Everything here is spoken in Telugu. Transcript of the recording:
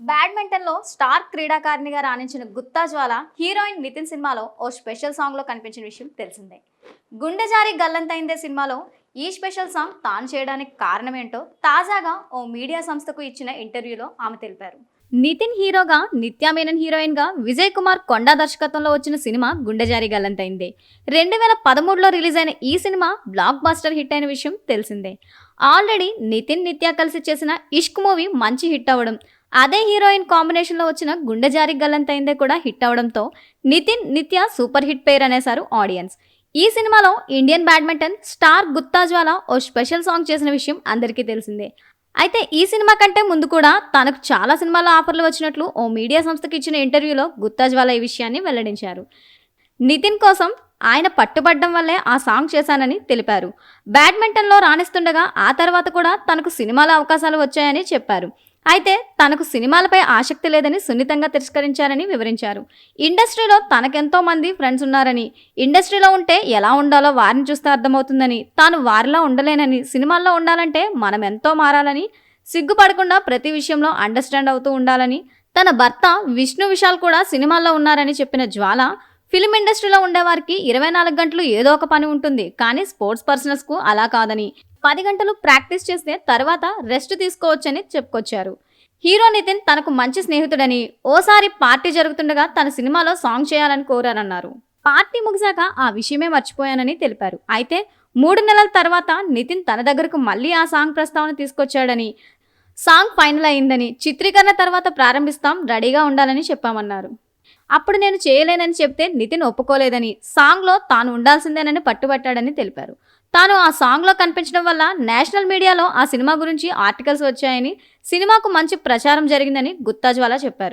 బ్యాడ్మింటన్లో స్టార్ క్రీడాకారిణిగా రాణించిన గుత్తా జ్వాల హీరోయిన్ నితిన్ సినిమాలో ఓ స్పెషల్ సాంగ్లో కనిపించిన విషయం తెలిసిందే. గుండెజారి గల్లంతైందే సినిమాలో ఈ స్పెషల్ సాంగ్ తాను చేయడానికి కారణమేంటో తాజాగా ఓ మీడియా సంస్థకు ఇచ్చిన ఇంటర్వ్యూలో ఆమె తెలిపారు. నితిన్ హీరోగా నిత్యా మేనన్ హీరోయిన్గా విజయ్ కుమార్ కొండా దర్శకత్వంలో వచ్చిన సినిమా గుండెజారి గల్లంతైందే. రెండు వేల పదమూడులో రిలీజ్ అయిన ఈ సినిమా బ్లాక్ బాస్టర్ హిట్ అయిన విషయం తెలిసిందే. ఆల్రెడీ నితిన్ నిత్యా కలిసి చేసిన ఇష్క్ మూవీ మంచి హిట్ అవ్వడం అదే హీరోయిన్ కాంబినేషన్లో వచ్చిన గుండె జారి గల్లంతైందే కూడా హిట్ అవడంతో నితిన్ నిత్య సూపర్ హిట్ పేరు అనేశారు ఆడియన్స్. ఈ సినిమాలో ఇండియన్ బ్యాడ్మింటన్ స్టార్ గుత్తాజ్వాల ఓ స్పెషల్ సాంగ్ చేసిన విషయం అందరికీ తెలిసిందే. అయితే ఈ సినిమా కంటే ముందు కూడా తనకు చాలా సినిమాల ఆఫర్లు వచ్చినట్లు ఓ మీడియా సంస్థకి ఇచ్చిన ఇంటర్వ్యూలో గుత్తాజ్వాల ఈ విషయాన్ని వెల్లడించారు. నితిన్ కోసం ఆయన పట్టుబడ్డం వల్లే ఆ సాంగ్ చేశానని తెలిపారు. బ్యాడ్మింటన్లో రాణిస్తుండగా ఆ తర్వాత కూడా తనకు సినిమాల అవకాశాలు వచ్చాయని చెప్పారు. అయితే తనకు సినిమాలపై ఆసక్తి లేదని సున్నితంగా తిరస్కరించారని వివరించారు. ఇండస్ట్రీలో తనకెంతో మంది ఫ్రెండ్స్ ఉన్నారని ఇండస్ట్రీలో ఉంటే ఎలా ఉండాలో వారిని చూస్తే అర్థమవుతుందని తాను వారిలా ఉండలేనని సినిమాల్లో ఉండాలంటే మనం ఎంతో మారాలని సిగ్గుపడకుండా ప్రతి విషయంలో అండర్స్టాండ్ అవుతూ ఉండాలని తన భర్త విష్ణు విశాల్ కూడా సినిమాల్లో ఉన్నారని చెప్పిన జ్వాల ఫిలిం ఇండస్ట్రీలో ఉండేవారికి ఇరవై నాలుగు గంటలు ఏదో ఒక పని ఉంటుంది. కానీ స్పోర్ట్స్ పర్సనల్స్కు అలా కాదని. పది గంటలు ప్రాక్టీస్ చేస్తే తర్వాత రెస్ట్ తీసుకోవచ్చని చెప్పుకొచ్చారు. హీరో నితిన్ తనకు మంచి స్నేహితుడని ఓసారి పార్టీ జరుగుతుండగా తన సినిమాలో సాంగ్ చేయాలని కోరారన్నారు. పార్టీ ముగిశాక ఆ విషయమే మర్చిపోయానని తెలిపారు. అయితే మూడు నెలల తర్వాత నితిన్ తన దగ్గరకు మళ్ళీ ఆ సాంగ్ ప్రస్తావన తీసుకొచ్చాడని సాంగ్ ఫైనల్ అయిందని చిత్రీకరణ తర్వాత ప్రారంభిస్తాం రెడీగా ఉండాలని చెప్పామన్నారు. అప్పుడు నేను చేయలేనని చెప్తే నితిన్ ఒప్పుకోలేదని సాంగ్లో తాను ఉండాల్సిందేనని పట్టుబట్టాడని తెలిపారు. తాను ఆ సాంగ్లో కనిపించడం వల్ల నేషనల్ మీడియాలో ఆ సినిమా గురించి ఆర్టికల్స్ వచ్చాయని సినిమాకు మంచి ప్రచారం జరిగిందని గుత్తాజ్వాలా చెప్పారు.